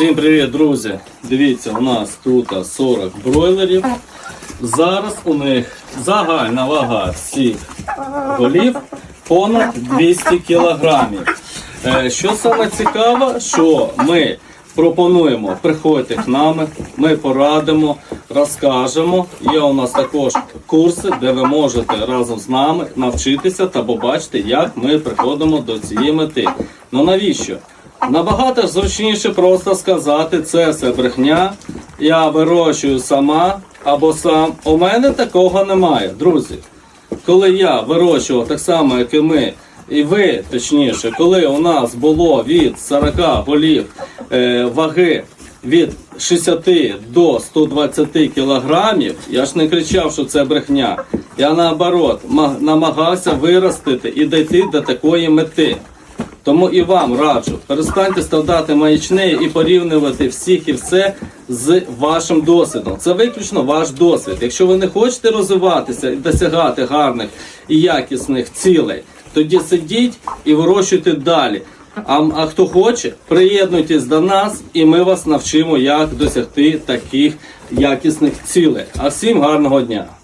Всім привіт, друзі! Дивіться, у нас тут 40 бройлерів. Зараз у них загальна вага всіх голів понад 200 кілограмів. Е, Що саме цікаве, що ми пропонуємо приходьте к нами, ми порадимо, розкажемо. Є у нас також курси, де ви можете разом з нами навчитися та побачити, як ми приходимо до цієї мети. Ну навіщо? Набагато зручніше просто сказати, це все брехня. Я вирощую сама або сам. У мене такого немає, друзі. Коли я вирощував так само, як і ми, і ви, точніше, коли у нас було від 40 голів е, ваги від 60 до 120 кілограмів, я ж не кричав, що це брехня. Я наоборот намагався виростити і дійти до такої мети. Тому і вам раджу, перестаньте страдати маячнею і порівнювати всіх і все з вашим досвідом. Це виключно ваш досвід. Якщо ви не хочете розвиватися і досягати гарних і якісних цілей, тоді сидіть і вирощуйте далі. А, а хто хоче, приєднуйтесь до нас, і ми вас навчимо, як досягти таких якісних цілей. А всім гарного дня!